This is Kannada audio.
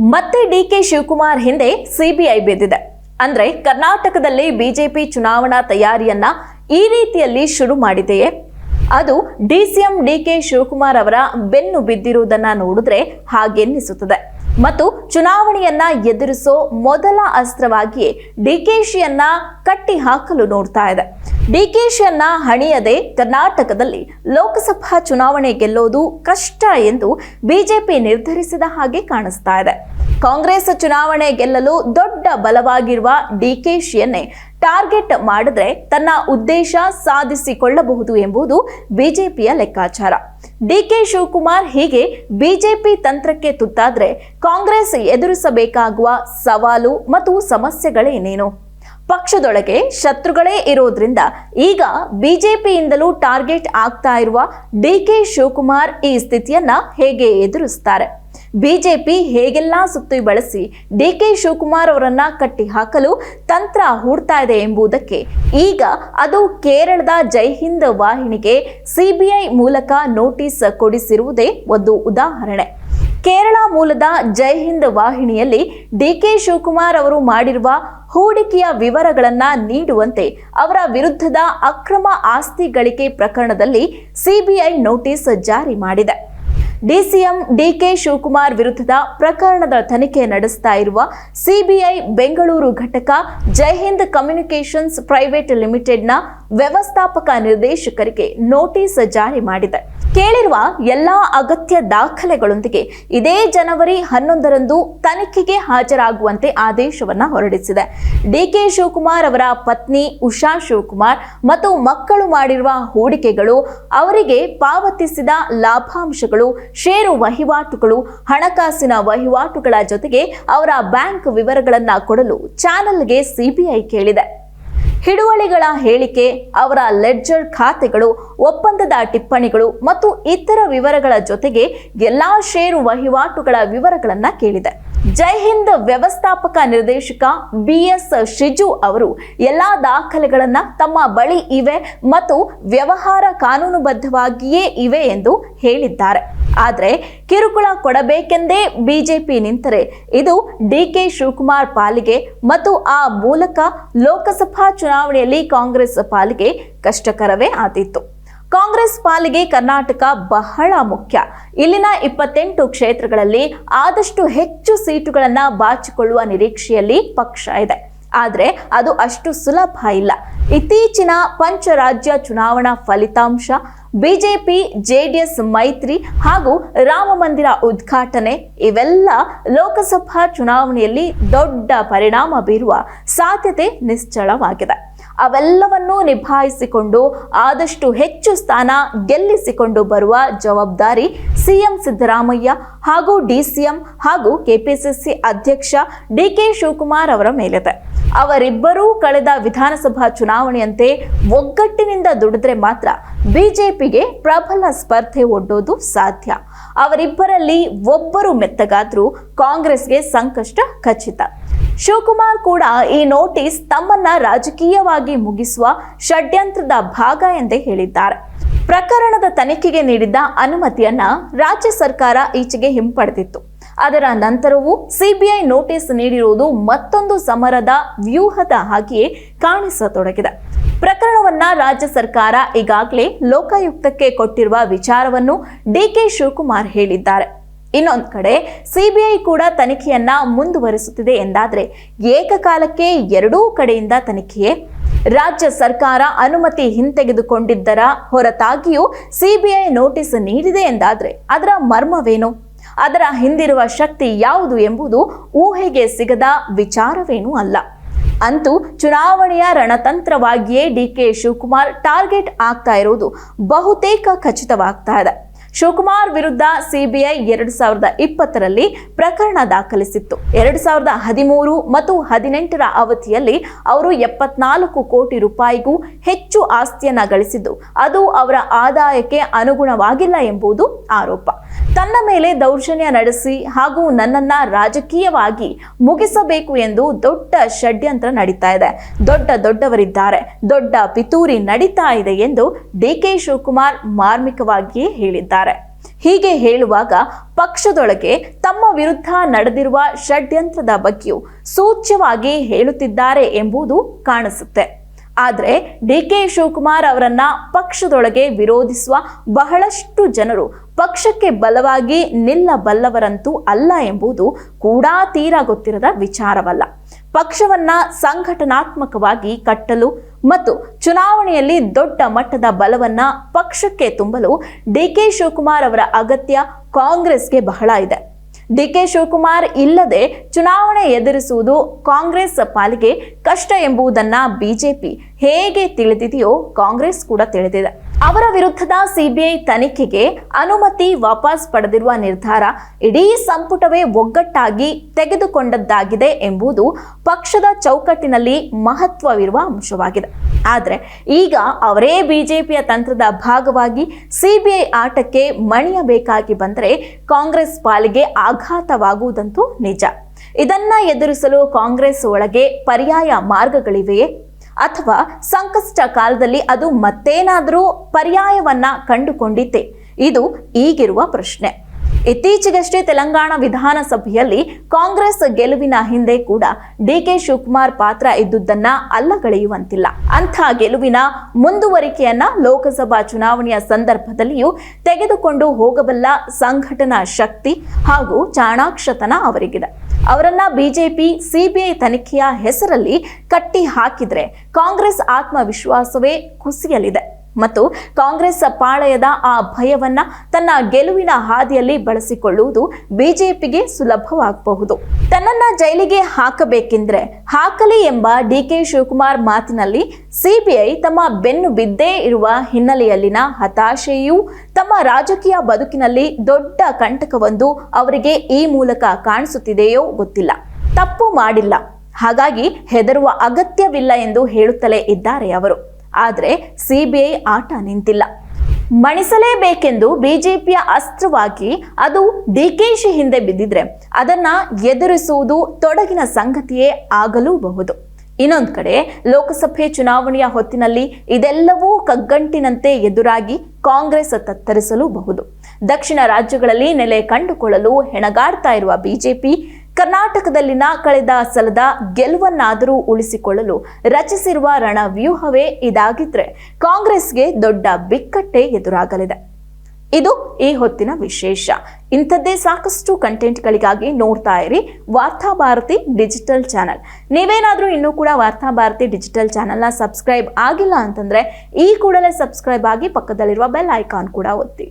ಮತ್ತೆ ಡಿ ಕೆ ಶಿವಕುಮಾರ್ ಹಿಂದೆ ಸಿಬಿಐ ಬಿದ್ದಿದೆ. ಅಂದ್ರೆ ಕರ್ನಾಟಕದಲ್ಲಿ ಬಿಜೆಪಿ ಚುನಾವಣಾ ತಯಾರಿಯನ್ನ ಈ ರೀತಿಯಲ್ಲಿ ಶುರು ಮಾಡಿದೆಯೇ? ಅದು ಡಿಸಿಎಂ ಡಿ ಕೆ ಶಿವಕುಮಾರ್ ಅವರ ಬೆನ್ನು ಬಿದ್ದಿರುವುದನ್ನ ನೋಡಿದ್ರೆ ಹಾಗೆನ್ನಿಸುತ್ತದೆ ಮತ್ತು ಚುನಾವಣೆಯನ್ನ ಎದುರಿಸೋ ಮೊದಲ ಅಸ್ತ್ರವಾಗಿಯೇ ಡಿಕೆಶಿಯನ್ನ ಕಟ್ಟಿ ಹಾಕಲು ನೋಡ್ತಾ ಇದೆ. ಡಿಕೆಶಿಯನ್ನ ಹಣಿಯದೆ ಕರ್ನಾಟಕದಲ್ಲಿ ಲೋಕಸಭಾ ಚುನಾವಣೆ ಗೆಲ್ಲೋದು ಕಷ್ಟ ಎಂದು ಬಿಜೆಪಿ ನಿರ್ಧರಿಸಿದ ಹಾಗೆ ಕಾಣಿಸ್ತಾ ಇದೆ. ಕಾಂಗ್ರೆಸ್ ಚುನಾವಣೆ ಗೆಲ್ಲಲು ದೊಡ್ಡ ಬಲವಾಗಿರುವ ಡಿಕೆಶಿಯನ್ನೇ ಟಾರ್ಗೆಟ್ ಮಾಡಿದ್ರೆ ತನ್ನ ಉದ್ದೇಶ ಸಾಧಿಸಿಕೊಳ್ಳಬಹುದು ಎಂಬುದು ಬಿಜೆಪಿಯ ಲೆಕ್ಕಾಚಾರ. ಡಿಕೆ ಶಿವಕುಮಾರ್ ಹೀಗೆ ಬಿಜೆಪಿ ತಂತ್ರಕ್ಕೆ ತುತ್ತಾದ್ರೆ ಕಾಂಗ್ರೆಸ್ ಎದುರಿಸಬೇಕಾಗುವ ಸವಾಲು ಮತ್ತು ಸಮಸ್ಯೆಗಳೇನೇನು? ಪಕ್ಷದೊಳಗೆ ಶತ್ರುಗಳೇ ಇರೋದ್ರಿಂದ ಈಗ ಬಿಜೆಪಿಯಿಂದಲೂ ಟಾರ್ಗೆಟ್ ಆಗ್ತಾ ಇರುವ ಡಿ ಕೆ ಶಿವಕುಮಾರ್ ಈ ಸ್ಥಿತಿಯನ್ನ ಹೇಗೆ ಎದುರಿಸ್ತಾರೆ? ಬಿಜೆಪಿ ಹೇಗೆಲ್ಲ ಸುತ್ತಿ ಬಳಸಿ ಡಿ ಕೆ ಶಿವಕುಮಾರ್ ಅವರನ್ನ ಕಟ್ಟಿ ಹಾಕಲು ತಂತ್ರ ಹೂಡ್ತಾ ಇದೆ ಎಂಬುದಕ್ಕೆ ಈಗ ಅದು ಕೇರಳದ ಜೈ ಹಿಂದ್ ವಾಹಿನಿಗೆ ಸಿಬಿಐ ಮೂಲಕ ನೋಟಿಸ್ ಕೊಡಿಸಿರುವುದೇ ಒಂದು ಉದಾಹರಣೆ. ಕೇರಳ ಮೂಲದ ಜೈ ಹಿಂದ್ ವಾಹಿನಿಯಲ್ಲಿ ಡಿಕೆ ಶಿವಕುಮಾರ್ ಅವರು ಮಾಡಿರುವ ಹೂಡಿಕೆಯ ವಿವರಗಳನ್ನ ನೀಡುವಂತೆ ಅವರ ವಿರುದ್ಧದ ಅಕ್ರಮ ಆಸ್ತಿ ಗಳಿಕೆ ಪ್ರಕರಣದಲ್ಲಿ ಸಿಬಿಐ ನೋಟಿಸ್ ಜಾರಿ ಮಾಡಿದೆ. ಡಿಸಿಎಂ ಡಿಕೆ ಶಿವಕುಮಾರ್ ವಿರುದ್ಧದ ಪ್ರಕರಣದ ತನಿಖೆ ನಡೆಸ್ತಾ ಇರುವ ಸಿಬಿಐ ಬೆಂಗಳೂರು ಘಟಕ ಜೈ ಹಿಂದ್ ಕಮ್ಯುನಿಕೇಷನ್ಸ್ ಪ್ರೈವೇಟ್ ಲಿಮಿಟೆಡ್ನ ವ್ಯವಸ್ಥಾಪಕ ನಿರ್ದೇಶಕರಿಗೆ ನೋಟಿಸ್ ಜಾರಿ ಮಾಡಿದೆ. ಕೇಳಿರುವ ಎಲ್ಲಾ ಅಗತ್ಯ ದಾಖಲೆಗಳೊಂದಿಗೆ ಇದೇ ಜನವರಿ ಹನ್ನೊಂದರಂದು ತನಿಖೆಗೆ ಹಾಜರಾಗುವಂತೆ ಆದೇಶವನ್ನ ಹೊರಡಿಸಿದೆ. ಡಿಕೆ ಶಿವಕುಮಾರ್ ಅವರ ಪತ್ನಿ ಉಷಾ ಶಿವಕುಮಾರ್ ಮತ್ತು ಮಕ್ಕಳು ಮಾಡಿರುವ ಹೂಡಿಕೆಗಳು, ಅವರಿಗೆ ಪಾವತಿಸಿದ ಲಾಭಾಂಶಗಳು, ಷೇರು ವಹಿವಾಟುಗಳು, ಹಣಕಾಸಿನ ವಹಿವಾಟುಗಳ ಜೊತೆಗೆ ಅವರ ಬ್ಯಾಂಕ್ ವಿವರಗಳನ್ನು ಕೊಡಲು ಚಾನೆಲ್ಗೆ ಸಿಬಿಐ ಕೇಳಿದೆ. ಹಿಡುವಳಿಗಳ ಹೇಳಿಕೆ, ಅವರ ಲೆಡ್ಜರ್ ಖಾತೆಗಳು, ಒಪ್ಪಂದದ ಟಿಪ್ಪಣಿಗಳು ಮತ್ತು ಇತರ ವಿವರಗಳ ಜೊತೆಗೆ ಎಲ್ಲಾ ಷೇರು ವಹಿವಾಟುಗಳ ವಿವರಗಳನ್ನು ಕೇಳಿದೆ. ಜೈ ಹಿಂದ್ ವ್ಯವಸ್ಥಾಪಕ ನಿರ್ದೇಶಕ ಬಿ ಎಸ್ ಶಿಜು ಅವರು ಎಲ್ಲಾ ದಾಖಲೆಗಳನ್ನು ತಮ್ಮ ಬಳಿ ಇವೆ ಮತ್ತು ವ್ಯವಹಾರ ಕಾನೂನುಬದ್ಧವಾಗಿಯೇ ಇವೆ ಎಂದು ಹೇಳಿದ್ದಾರೆ. ಆದರೆ ಕಿರುಕುಳ ಕೊಡಬೇಕೆಂದೇ ಬಿಜೆಪಿ ನಿಂತರೆ. ಇದು ಡಿಕೆ ಶಿವಕುಮಾರ್ ಪಾಲಿಗೆ ಮತ್ತು ಆ ಮೂಲಕ ಲೋಕಸಭಾ ಚುನಾವಣೆಯಲ್ಲಿ ಕಾಂಗ್ರೆಸ್ ಪಾಲಿಗೆ ಕಷ್ಟಕರವೇ ಆದಿತ್ತು ಕಾಂಗ್ರೆಸ್ ಪಾಲಿಗೆ ಕರ್ನಾಟಕ ಬಹಳ ಮುಖ್ಯ. ಇಲ್ಲಿನ ಇಪ್ಪತ್ತೆಂಟು ಕ್ಷೇತ್ರಗಳಲ್ಲಿ ಆದಷ್ಟು ಹೆಚ್ಚು ಸೀಟುಗಳನ್ನು ಬಾಚಿಕೊಳ್ಳುವ ನಿರೀಕ್ಷೆಯಲ್ಲಿ ಪಕ್ಷ ಇದೆ. ಆದರೆ ಅದು ಅಷ್ಟು ಸುಲಭ ಇಲ್ಲ. ಇತ್ತೀಚಿನ ಪಂಚರಾಜ್ಯ ಚುನಾವಣಾ ಫಲಿತಾಂಶ ಬಿಜೆಪಿ, ಜೆಡಿಎಸ್, ಮೈತ್ರಿ ಹಾಗೂ ರಾಮ ಮಂದಿರ ಉದ್ಘಾಟನೆ ಇವೆಲ್ಲ ಲೋಕಸಭಾ ಚುನಾವಣೆಯಲ್ಲಿ ದೊಡ್ಡ ಪರಿಣಾಮ ಬೀರುವ ಸಾಧ್ಯತೆ ನಿಶ್ಚಳವಾಗಿದೆ. ಅವೆಲ್ಲವನ್ನೂ ನಿಭಾಯಿಸಿಕೊಂಡು ಆದಷ್ಟು ಹೆಚ್ಚು ಸ್ಥಾನ ಗೆಲ್ಲಿಸಿಕೊಂಡು ಬರುವ ಜವಾಬ್ದಾರಿ ಸಿಎಂ ಸಿದ್ದರಾಮಯ್ಯ ಹಾಗೂ ಡಿಸಿಎಂ ಹಾಗೂ ಕೆಪಿಸಿಸಿ ಅಧ್ಯಕ್ಷ ಡಿಕೆ ಶಿವಕುಮಾರ್ ಅವರ ಮೇಲಿದೆ. ಅವರಿಬ್ಬರೂ ಕಳೆದ ವಿಧಾನಸಭಾ ಚುನಾವಣೆಯಂತೆ ಒಗ್ಗಟ್ಟಿನಿಂದ ದುಡಿದ್ರೆ ಮಾತ್ರ ಬಿಜೆಪಿಗೆ ಪ್ರಬಲ ಸ್ಪರ್ಧೆ ಒಡ್ಡೋದು ಸಾಧ್ಯ. ಅವರಿಬ್ಬರಲ್ಲಿ ಒಬ್ಬರು ಮೆತ್ತಗಾದ್ರೂ ಕಾಂಗ್ರೆಸ್ಗೆ ಸಂಕಷ್ಟ ಖಚಿತ. ಶಿವಕುಮಾರ್ ಕೂಡ ಈ ನೋಟಿಸ್ ತಮ್ಮನ್ನ ರಾಜಕೀಯವಾಗಿ ಮುಗಿಸುವ ಷಡ್ಯಂತ್ರದ ಭಾಗ ಎಂದೇ ಹೇಳಿದ್ದಾರೆ. ಪ್ರಕರಣದ ತನಿಖೆಗೆ ನೀಡಿದ್ದ ಅನುಮತಿಯನ್ನ ರಾಜ್ಯ ಸರ್ಕಾರ ಈಚೆಗೆ ಹಿಂಪಡೆದಿತ್ತು. ಅದರ ನಂತರವೂ ಸಿಬಿಐ ನೋಟಿಸ್ ನೀಡಿರುವುದು ಮತ್ತೊಂದು ಸಮರದ ವ್ಯೂಹದ ಹಾಗೆಯೇ ಕಾಣಿಸತೊಡಗಿದೆ. ಪ್ರಕರಣವನ್ನ ರಾಜ್ಯ ಸರ್ಕಾರ ಈಗಾಗಲೇ ಲೋಕಾಯುಕ್ತಕ್ಕೆ ಕೊಟ್ಟಿರುವ ವಿಚಾರವನ್ನು ಡಿಕೆ ಶಿವಕುಮಾರ್ ಹೇಳಿದ್ದಾರೆ. ಇನ್ನೊಂದು ಕಡೆ ಸಿಬಿಐ ಕೂಡ ತನಿಖೆಯನ್ನ ಮುಂದುವರಿಸುತ್ತಿದೆ ಎಂದಾದರೆ ಏಕಕಾಲಕ್ಕೆ ಎರಡೂ ಕಡೆಯಿಂದ ತನಿಖೆಯೇ? ರಾಜ್ಯ ಸರ್ಕಾರ ಅನುಮತಿ ಹಿಂತೆಗೆದುಕೊಂಡಿದ್ದರ ಹೊರತಾಗಿಯೂ ಸಿಬಿಐ ನೋಟಿಸ್ ನೀಡಿದೆ ಎಂದಾದರೆ ಅದರ ಮರ್ಮವೇನು? ಅದರ ಹಿಂದಿರುವ ಶಕ್ತಿ ಯಾವುದು ಎಂಬುದು ಊಹೆಗೆ ಸಿಗದ ವಿಚಾರವೇನೂ ಅಲ್ಲ. ಅಂತೂ ಚುನಾವಣೆಯ ರಣತಂತ್ರವಾಗಿಯೇ ಡಿ ಕೆ ಶಿವಕುಮಾರ್ ಟಾರ್ಗೆಟ್ ಆಗ್ತಾ ಇರುವುದು ಬಹುತೇಕ ಖಚಿತವಾಗ್ತಾ ಇದೆ. ಶಿವಕುಮಾರ್ ವಿರುದ್ಧ ಸಿಬಿಐ ಎರಡು ಸಾವಿರದ ಇಪ್ಪತ್ತರಲ್ಲಿ ಪ್ರಕರಣ ದಾಖಲಿಸಿತ್ತು. ಎರಡು ಸಾವಿರದ ಹದಿಮೂರು ಮತ್ತು ಹದಿನೆಂಟರ ಅವಧಿಯಲ್ಲಿ ಅವರು ಎಪ್ಪತ್ನಾಲ್ಕು ಕೋಟಿ ರೂಪಾಯಿಗೂ ಹೆಚ್ಚು ಆಸ್ತಿಯನ್ನ ಗಳಿಸಿದ್ದು, ಅದು ಅವರ ಆದಾಯಕ್ಕೆ ಅನುಗುಣವಾಗಿಲ್ಲ ಎಂಬುದು ಆರೋಪ. ತನ್ನ ಮೇಲೆ ದೌರ್ಜನ್ಯ ನಡೆಸಿ ಹಾಗೂ ನನ್ನನ್ನ ರಾಜಕೀಯವಾಗಿ ಮುಗಿಸಬೇಕು ಎಂದು ದೊಡ್ಡ ಷಡ್ಯಂತ್ರ ನಡೀತಾ ಇದೆ. ದೊಡ್ಡ ದೊಡ್ಡವರಿದ್ದಾರೆ. ದೊಡ್ಡ ಪಿತೂರಿ ನಡೀತಾ ಇದೆ ಎಂದು ಡಿ ಕೆ ಶಿವಕುಮಾರ್ ಮಾರ್ಮಿಕವಾಗಿಯೇ ಹೇಳಿದ್ದಾರೆ. ಹೀಗೆ ಹೇಳುವಾಗ ಪಕ್ಷದೊಳಗೆ ತಮ್ಮ ವಿರುದ್ಧ ನಡೆದಿರುವ ಷಡ್ಯಂತ್ರದ ಬಗ್ಗೆಯೂ ಸೂಚ್ಯವಾಗಿ ಹೇಳುತ್ತಿದ್ದಾರೆ ಎಂಬುದು ಕಾಣಿಸುತ್ತೆ. ಆದರೆ ಡಿ ಕೆ ಶಿವಕುಮಾರ್ ಅವರನ್ನ ಪಕ್ಷದೊಳಗೆ ವಿರೋಧಿಸುವ ಬಹಳಷ್ಟು ಜನರು ಪಕ್ಷಕ್ಕೆ ಬಲವಾಗಿ ನಿಲ್ಲಬಲ್ಲವರಂತೂ ಅಲ್ಲ ಎಂಬುದು ಕೂಡ ತೀರಾ ಗೊತ್ತಿರದ ವಿಚಾರವಲ್ಲ. ಪಕ್ಷವನ್ನ ಸಂಘಟನಾತ್ಮಕವಾಗಿ ಕಟ್ಟಲು ಮತ್ತು ಚುನಾವಣೆಯಲ್ಲಿ ದೊಡ್ಡ ಮಟ್ಟದ ಬಲವನ್ನ ಪಕ್ಷಕ್ಕೆ ತುಂಬಲು ಡಿ ಕೆ ಶಿವಕುಮಾರ್ ಅವರ ಅಗತ್ಯ ಕಾಂಗ್ರೆಸ್ಗೆ ಬಹಳ ಇದೆ. ಡಿ ಕೆ ಶಿವಕುಮಾರ್ ಇಲ್ಲದೆ ಚುನಾವಣೆ ಎದುರಿಸುವುದು ಕಾಂಗ್ರೆಸ್ ಪಾಲಿಗೆ ಕಷ್ಟ ಎಂಬುದನ್ನ ಬಿಜೆಪಿ ಹೇಗೆ ತಿಳಿದಿದೆಯೋ ಕಾಂಗ್ರೆಸ್ ಕೂಡ ತಿಳಿದಿದೆ. ಅವರ ವಿರುದ್ಧದ ಸಿಬಿಐ ತನಿಖೆಗೆ ಅನುಮತಿ ವಾಪಸ್ ಪಡೆದಿರುವ ನಿರ್ಧಾರ ಇಡೀ ಸಂಪುಟವೇ ಒಗ್ಗಟ್ಟಾಗಿ ತೆಗೆದುಕೊಂಡದ್ದಾಗಿದೆ ಎಂಬುದು ಪಕ್ಷದ ಚೌಕಟ್ಟಿನಲ್ಲಿ ಮಹತ್ವವಿರುವ ಅಂಶವಾಗಿದೆ. ಆದರೆ ಈಗ ಅವರೇ ಬಿಜೆಪಿಯ ತಂತ್ರದ ಭಾಗವಾಗಿ ಸಿಬಿಐ ಆಟಕ್ಕೆ ಮಣಿಯಬೇಕಾಗಿ ಬಂದರೆ ಕಾಂಗ್ರೆಸ್ ಪಾಲಿಗೆ ಆಘಾತವಾಗುವುದಂತೂ ನಿಜ. ಇದನ್ನ ಎದುರಿಸಲು ಕಾಂಗ್ರೆಸ್ ಒಳಗೆ ಪರ್ಯಾಯ ಮಾರ್ಗಗಳಿವೆಯೇ? ಅಥವಾ ಸಂಕಷ್ಟ ಕಾಲದಲ್ಲಿ ಅದು ಮತ್ತೇನಾದರೂ ಪರ್ಯಾಯವನ್ನ ಕಂಡುಕೊಂಡಿತ್ತೆ? ಇದು ಈಗಿರುವ ಪ್ರಶ್ನೆ. ಇತ್ತೀಚೆಗಷ್ಟೇ ತೆಲಂಗಾಣ ವಿಧಾನಸಭೆಯಲ್ಲಿ ಕಾಂಗ್ರೆಸ್ ಗೆಲುವಿನ ಹಿಂದೆ ಕೂಡ ಡಿಕೆ ಶಿವಕುಮಾರ್ ಪಾತ್ರ ಇದ್ದುದನ್ನ ಅಲ್ಲಗಳೆಯುವಂತಿಲ್ಲ. ಅಂಥ ಗೆಲುವಿನ ಮುಂದುವರಿಕೆಯನ್ನ ಲೋಕಸಭಾ ಚುನಾವಣೆಯ ಸಂದರ್ಭದಲ್ಲಿಯೂ ತೆಗೆದುಕೊಂಡು ಹೋಗಬಲ್ಲ ಸಂಘಟನಾ ಶಕ್ತಿ ಹಾಗೂ ಚಾಣಾಕ್ಷತನ ಅವರಿಗಿದೆ. ಅವರನ್ನ ಬಿಜೆಪಿ ಸಿಬಿಐ ತನಿಖೆಯ ಹೆಸರಲ್ಲಿ ಕಟ್ಟಿ ಹಾಕಿದ್ರೆ ಕಾಂಗ್ರೆಸ್ ಆತ್ಮವಿಶ್ವಾಸವೇ ಕುಸಿಯಲಿದೆ. ಮತ್ತು ಕಾಂಗ್ರೆಸ್ ಪಾಳಯದ ಆ ಭಯವನ್ನ ತನ್ನ ಗೆಲುವಿನ ಹಾದಿಯಲ್ಲಿ ಬಳಸಿಕೊಳ್ಳುವುದು ಬಿಜೆಪಿಗೆ ಸುಲಭವಾಗಬಹುದು. ತನ್ನನ್ನ ಜೈಲಿಗೆ ಹಾಕಬೇಕೆಂದ್ರೆ ಹಾಕಲಿ ಎಂಬ ಡಿಕೆ ಶಿವಕುಮಾರ್ ಮಾತಿನಲ್ಲಿ ಸಿಬಿಐ ತಮ್ಮ ಬೆನ್ನು ಬಿದ್ದೇ ಇರುವ ಹಿನ್ನೆಲೆಯಲ್ಲಿನ ಹತಾಶೆಯೂ ತಮ್ಮ ರಾಜಕೀಯ ಬದುಕಿನಲ್ಲಿ ದೊಡ್ಡ ಕಂಟಕವೊಂದು ಅವರಿಗೆ ಈ ಮೂಲಕ ಕಾಣಿಸುತ್ತಿದೆಯೋ ಗೊತ್ತಿಲ್ಲ. ತಪ್ಪು ಮಾಡಿಲ್ಲ. ಹಾಗಾಗಿ ಹೆದರುವ ಅಗತ್ಯವಿಲ್ಲ ಎಂದು ಹೇಳುತ್ತಲೇ ಇದ್ದಾರೆ ಅವರು. ಆದರೆ ಸಿಬಿಐ ಆಟ ನಿಂತಿಲ್ಲ. ಮಣಿಸಲೇಬೇಕೆಂದು ಬಿಜೆಪಿಯ ಅಸ್ತ್ರವಾಗಿ ಅದು ಡಿಕೆಶಿ ಹಿಂದೆ ಬಿದ್ದಿದ್ರೆ ಅದನ್ನ ಎದುರಿಸುವುದು ತೊಡಗಿನ ಸಂಗತಿಯೇ ಆಗಲೂಬಹುದು. ಇನ್ನೊಂದು ಕಡೆ ಲೋಕಸಭೆ ಚುನಾವಣೆಯ ಹೊತ್ತಿನಲ್ಲಿ ಇದೆಲ್ಲವೂ ಕಗ್ಗಂಟಿನಂತೆ ಎದುರಾಗಿ ಕಾಂಗ್ರೆಸ್ ತತ್ತರಿಸಲೂಬಹುದು. ದಕ್ಷಿಣ ರಾಜ್ಯಗಳಲ್ಲಿ ನೆಲೆ ಕಂಡುಕೊಳ್ಳಲು ಹೆಣಗಾಡ್ತಾ ಇರುವ ಬಿಜೆಪಿ ಕರ್ನಾಟಕದಲ್ಲಿನ ಕಳೆದ ಸಲದ ಗೆಲುವನ್ನಾದರೂ ಉಳಿಸಿಕೊಳ್ಳಲು ರಚಿಸಿರುವ ರಣವ್ಯೂಹವೇ ಇದಾಗಿದ್ರೆ ಕಾಂಗ್ರೆಸ್ಗೆ ದೊಡ್ಡ ಬಿಕ್ಕಟ್ಟೆ ಎದುರಾಗಲಿದೆ. ಇದು ಈ ಹೊತ್ತಿನ ವಿಶೇಷ. ಇಂಥದ್ದೇ ಸಾಕಷ್ಟು ಕಂಟೆಂಟ್ಗಳಿಗಾಗಿ ನೋಡ್ತಾ ಇರಿ ವಾರ್ತಾಭಾರತಿ ಡಿಜಿಟಲ್ ಚಾನಲ್. ನೀವೇನಾದರೂ ಇನ್ನೂ ಕೂಡ ವಾರ್ತಾಭಾರತಿ ಡಿಜಿಟಲ್ ಚಾನಲ್ನ ಸಬ್ಸ್ಕ್ರೈಬ್ ಆಗಿಲ್ಲ ಅಂತಂದರೆ ಈ ಕೂಡಲೇ ಸಬ್ಸ್ಕ್ರೈಬ್ ಆಗಿ ಪಕ್ಕದಲ್ಲಿರುವ ಬೆಲ್ ಐಕಾನ್ ಕೂಡ ಒತ್ತಿ.